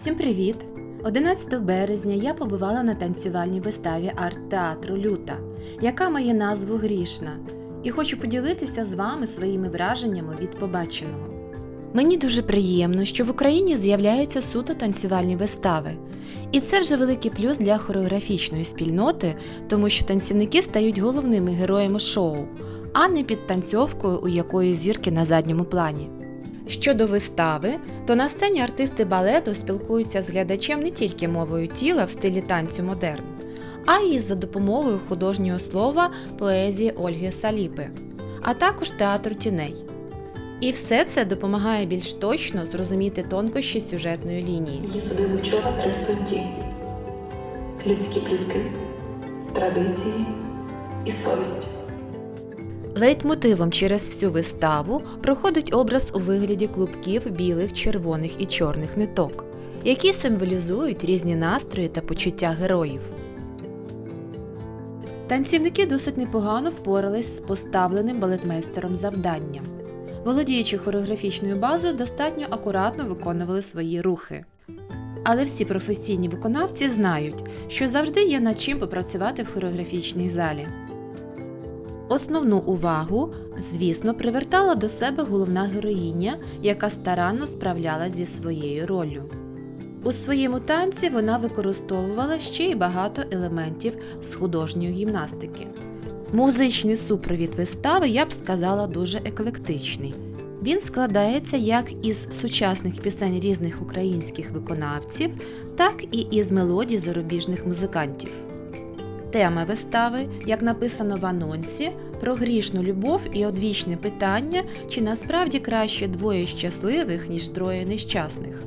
Всім привіт! 11 березня я побувала на танцювальній виставі арт-театру Люта, яка має назву Грішна, і хочу поділитися з вами своїми враженнями від побаченого. Мені дуже приємно, що в Україні з'являються суто танцювальні вистави. І це вже великий плюс для хореографічної спільноти, тому що танцівники стають головними героями шоу, а не підтанцьовкою у якоїсь зірки на задньому плані. Щодо вистави, то на сцені артисти балету спілкуються з глядачем не тільки мовою тіла в стилі танцю модерн, а й за допомогою художнього слова поезії Ольги Саліпи, а також театру тіней. І все це допомагає більш точно зрозуміти тонкощі сюжетної лінії. Її судили вчора три судді: людські плітки, традиції і совість. Лейтмотивом через всю виставу проходить образ у вигляді клубків білих, червоних і чорних ниток, які символізують різні настрої та почуття героїв. Танцівники досить непогано впорались з поставленим балетмейстером завданням. Володіючи хореографічною базою, достатньо акуратно виконували свої рухи. Але всі професійні виконавці знають, що завжди є над чим попрацювати в хореографічній залі. Основну увагу, звісно, привертала до себе головна героїня, яка старанно справлялась зі своєю роллю. У своєму танці вона використовувала ще й багато елементів з художньої гімнастики. Музичний супровід вистави я б сказала дуже еклектичний. Він складається як із сучасних пісень різних українських виконавців, так і із мелодій зарубіжних музикантів. Тема вистави, як написано в анонсі, про грішну любов і одвічне питання, чи насправді краще двоє щасливих, ніж троє нещасних.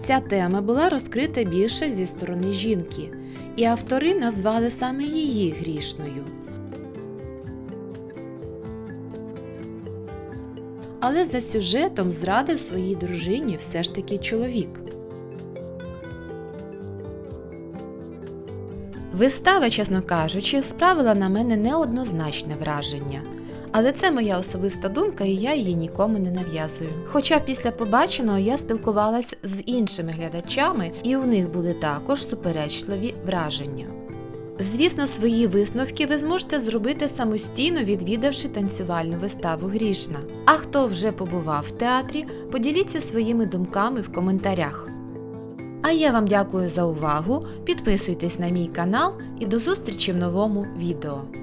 Ця тема була розкрита більше зі сторони жінки, і автори назвали саме її грішною. Але за сюжетом зрадив своїй дружині все ж таки чоловік. Вистава, чесно кажучи, справила на мене неоднозначне враження. Але це моя особиста думка, і я її нікому не нав'язую. Хоча після побаченого я спілкувалась з іншими глядачами, і у них були також суперечливі враження. Звісно, свої висновки ви зможете зробити самостійно, відвідавши танцювальну виставу Грішна. А хто вже побував в театрі, поділіться своїми думками в коментарях. А я вам дякую за увагу. Підписуйтесь на мій канал і до зустрічі в новому відео.